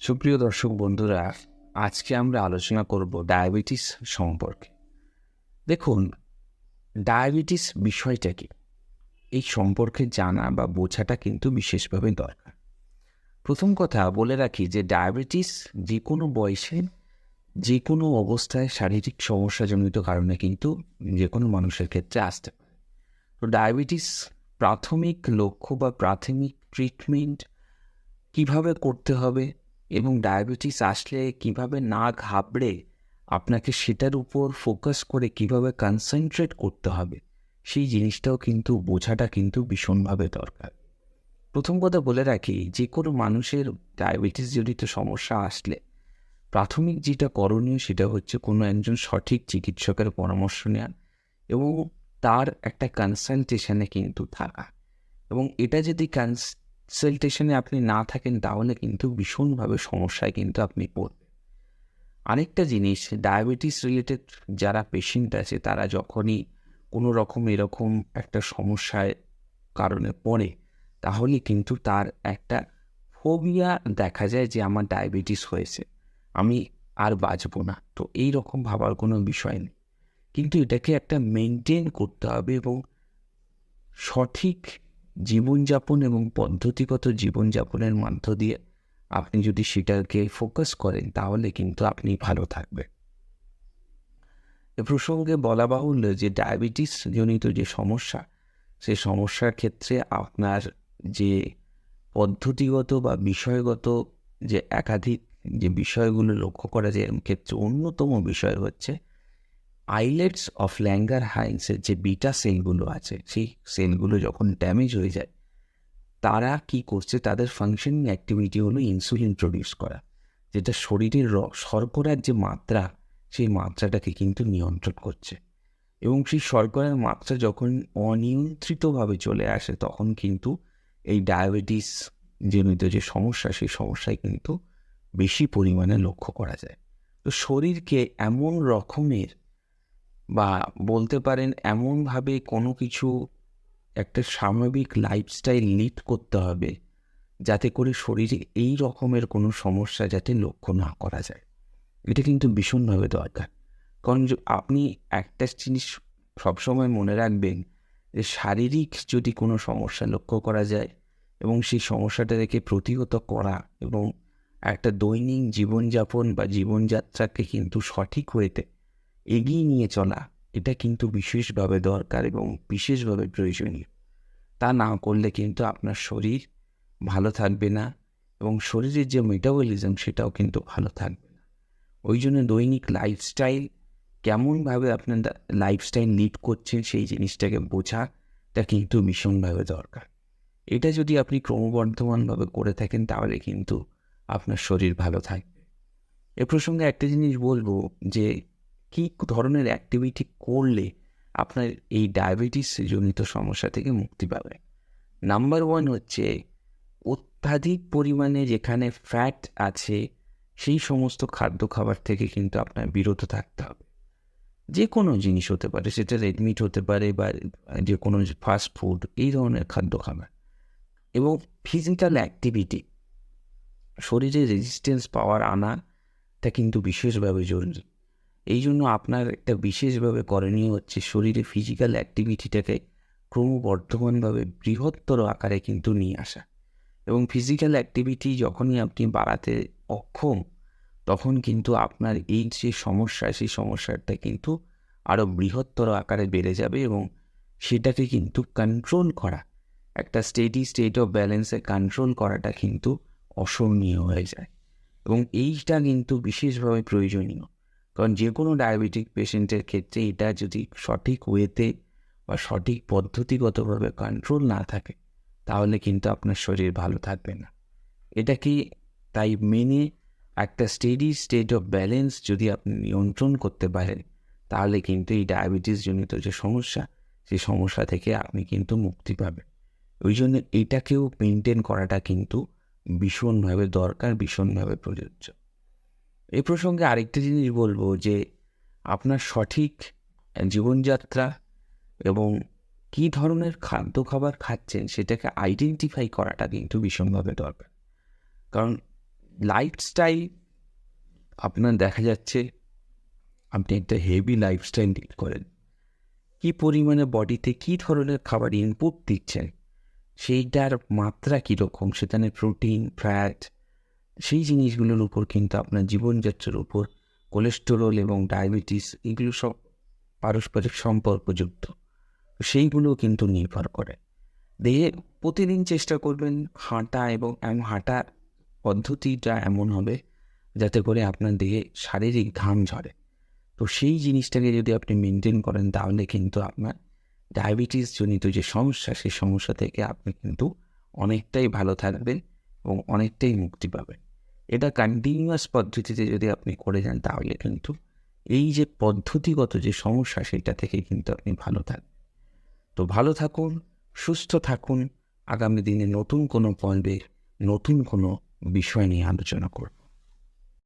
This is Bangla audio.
সুপ্রিয় দর্শক বন্ধুরা, আজকে আমরা আলোচনা করব ডায়াবেটিস সম্পর্কে। দেখুন, ডায়াবেটিস বিষয়টা কি? এই সম্পর্কে জানা বা বোঝাটা কিন্তু বিশেষভাবে দরকার। প্রথম কথা বলে রাখি যে, ডায়াবেটিস যে কোনো বয়সে যে কোনো অবস্থায় শারীরিক সমস্যাজনিত কারণে কিন্তু যে কোনো মানুষের ক্ষেত্রে আসতে পারে। তো ডায়াবেটিস প্রাথমিক লক্ষ্য বা প্রাথমিক ট্রিটমেন্ট কীভাবে করতে হবে এবং ডায়াবেটিস আসলে কীভাবে না ঘাবড়ে আপনাকে সেটার উপর ফোকাস করে কীভাবে কনসেন্ট্রেট করতে হবে, সেই জিনিসটাও কিন্তু বোঝাটা কিন্তু ভীষণভাবে দরকার। প্রথম কথা বলে রাখি, যে কোনো মানুষের ডায়াবেটিস জনিত সমস্যা আসলে প্রাথমিক যেটা করণীয় সেটা হচ্ছে কোনো একজন সঠিক চিকিৎসকের পরামর্শ নেওয়া এবং তার একটা কনসালটেশনে কিন্তু থাকা। এবং এটা যদি কনসালটেশনে আপনি না থাকেন, তাহলে কিন্তু ভীষণভাবে সমস্যায় কিন্তু আপনি পড়বেন। আরেকটা জিনিস ডায়াবেটিস রিলেটেড যারা পেশেন্ট আছে, তারা যখনই কোনো রকম এরকম একটা সমস্যায় কারণে পড়ে, তাহলে কিন্তু তার একটা ফোবিয়া দেখা যায় যে, আমার ডায়াবেটিস হয়েছে, আমি আর বাঁচবো না। তো এই রকম ভাবার কোনো বিষয় নেই। কিন্তু এটাকে একটা মেনটেন করতে হবে এবং সঠিক জীবনযাপন এবং পদ্ধতিগত জীবনযাপনের মধ্য দিয়ে আপনি যদি সেটাকে ফোকাস করেন, তাহলে কিন্তু আপনি ভালো থাকবেন। এ প্রসঙ্গে বলা বাহুল্য যে ডায়াবেটিস জনিত যে সমস্যা, সে সমস্যার ক্ষেত্রে আপনার যে পদ্ধতিগত বা বিষয়গত যে একাধিক যে বিষয়গুলো লক্ষ্য করা যায়, এর ক্ষেত্রে অন্যতম বিষয় হচ্ছে আইলেটস অফ ল্যাঙ্গার হাইন্সের যে বিটা সেলগুলো আছে, সেই সেলগুলো যখন ড্যামেজ হয়ে যায়, তারা কি করছে? তাদের ফাংশনিং অ্যাক্টিভিটি হলো ইনসুলিন প্রডিউস করা, যেটা শরীরের শর্করার যে মাত্রা, সেই মাত্রাটাকে কিন্তু নিয়ন্ত্রণ করছে। এবং সেই শর্করার মাত্রা যখন অনিয়ন্ত্রিতভাবে চলে আসে, তখন কিন্তু এই ডায়াবেটিস জনিত যে সমস্যা, সেই সমস্যায় কিন্তু বেশি পরিমাণে লক্ষ্য করা যায়। তো শরীরকে এমন রকমের বা বলতে পারেন এমনভাবে কোনো কিছু একটা স্বাভাবিক লাইফস্টাইল লিড করতে হবে যাতে করে শরীরে এই রকমের কোনো সমস্যা যাতে লক্ষ্য না করা যায়। এটা কিন্তু ভীষণভাবে দরকার। কারণ আপনি একটা জিনিস সবসময় মনে রাখবেন যে শারীরিক যদি কোনো সমস্যা লক্ষ্য করা যায় এবং সেই সমস্যাটা দেখে প্রতিহত করা এবং একটা দৈনিক জীবনযাপন বা জীবনযাত্রাকে কিন্তু সঠিক হয়েতে এগিয়ে নিয়ে চলা, এটা কিন্তু বিশেষভাবে দরকার এবং বিশেষভাবে প্রয়োজনীয়। তা না করলে কিন্তু আপনার শরীর ভালো থাকবে না এবং শরীরের যে মেটাবলিজম সেটাও কিন্তু ভালো থাকবে না। ওই জন্য দৈনিক লাইফস্টাইল কেমনভাবে আপনার লাইফস্টাইল লিড করছেন সেই জিনিসটাকে বোঝাটা কিন্তু ভীষণভাবে দরকার। এটা যদি আপনি ক্রমবর্ধমানভাবে করে থাকেন, তাহলে কিন্তু আপনার শরীর ভালো থাকবে। এ প্রসঙ্গে একটা জিনিস বলব যে কী ধরনের অ্যাক্টিভিটি করলে আপনার এই ডায়াবেটিস জনিত সমস্যা থেকে মুক্তি পাবে? নাম্বার ওয়ান হচ্ছে অত্যাধিক পরিমাণে যেখানে ফ্যাট আছে, সেই সমস্ত খাদ্য খাবার থেকে কিন্তু আপনার বিরত থাকতে হবে। যে কোনো জিনিস হতে পারে, সেটা রেডমিট হতে পারে বা যে কোনো ফাস্ট ফুড এই ধরনের খাদ্য খাবার। এবং ফিজিক্যাল অ্যাক্টিভিটি শরীরে রেজিস্ট্যান্স পাওয়ার আনাটা কিন্তু বিশেষভাবে জরুরি। এই জন্য আপনার একটা বিশেষভাবে করণীয় হচ্ছে শরীরে ফিজিক্যাল অ্যাক্টিভিটিটাকে ক্রমবর্ধমানভাবে বৃহত্তর আকারে কিন্তু নিয়ে আসা। এবং ফিজিক্যাল অ্যাক্টিভিটি যখনই আপনি বাড়াতে অক্ষম, তখন কিন্তু আপনার এই যে সমস্যা, সেই সমস্যাটা কিন্তু আরও বৃহত্তর আকারে বেড়ে যাবে এবং সেটাকে কিন্তু কন্ট্রোল করা, একটা স্টেডি স্টেট অফ ব্যালেন্সে কন্ট্রোল করাটা কিন্তু অসহনীয় হয়ে যায়। এবং এইটা কিন্তু বিশেষভাবে প্রয়োজনীয়। কারণ যে কোনো ডায়াবেটিক পেশেন্টের ক্ষেত্রে এটা যদি সঠিক ওয়েতে বা সঠিক পদ্ধতিগতভাবে কন্ট্রোল না থাকে, তাহলে কিন্তু আপনার শরীর ভালো থাকবে না। এটা কি তাই মেনে একটা স্টেডি স্টেট অফ ব্যালেন্স যদি আপনি নিয়ন্ত্রণ করতে পারেন, তাহলে কিন্তু এই ডায়াবেটিস জনিত যে সমস্যা, সেই সমস্যা থেকে আপনি কিন্তু মুক্তি পাবেন। ওই জন্য এটাকেও মেনটেন করাটা কিন্তু ভীষণভাবে দরকার, ভীষণভাবে প্রযোজ্য। এই প্রসঙ্গে আরেকটা জিনিস বলব যে আপনার সঠিক জীবনযাত্রা এবং কী ধরনের খাদ্য খাবার খাচ্ছেন সেটাকে আইডেন্টিফাই করাটা কিন্তু ভীষণভাবে দরকার। কারণ লাইফস্টাইল আপনার দেখা যাচ্ছে আপনি একটা হেভি লাইফস্টাইল লিড করেন। কী পরিমাণে বডিতে কী ধরনের খাবার ইনপুট দিচ্ছেন, সেইটার মাত্রা কীরকম, সেখানে প্রোটিন ফ্যাট সেই জিনিসগুলোর উপর কিন্তু আপনার জীবনযাত্রার উপর কোলেস্টেরল এবং ডায়াবেটিস এগুলো সব পারস্পরিক সম্পর্কযুক্ত। সেইগুলো কিন্তু নির্ভর করে। দেহে প্রতিদিন চেষ্টা করবেন হাঁটা এবং হাঁটার পদ্ধতিটা এমন হবে যাতে করে আপনার দেহে শারীরিক ঘাম ঝরে। তো সেই জিনিসটাকে যদি আপনি মেনটেন করেন তাহলে কিন্তু আপনার ডায়াবেটিস জনিত যে সমস্যা, সেই সমস্যা থেকে আপনি কিন্তু অনেকটাই ভালো থাকবেন এবং অনেকটাই মুক্তি পাবেন। এটা কন্টিনিউয়াস পদ্ধতিতে যদি আপনি করে যান, তাহলে কিন্তু এই যে পদ্ধতিগত যে সমস্যা, সেটা থেকে কিন্তু আপনি ভালো থাকবেন তো ভালো থাকুন, সুস্থ থাকুন। আগামী দিনে নতুন কোনো পর্বে নতুন কোনো বিষয় নিয়ে আলোচনা করব।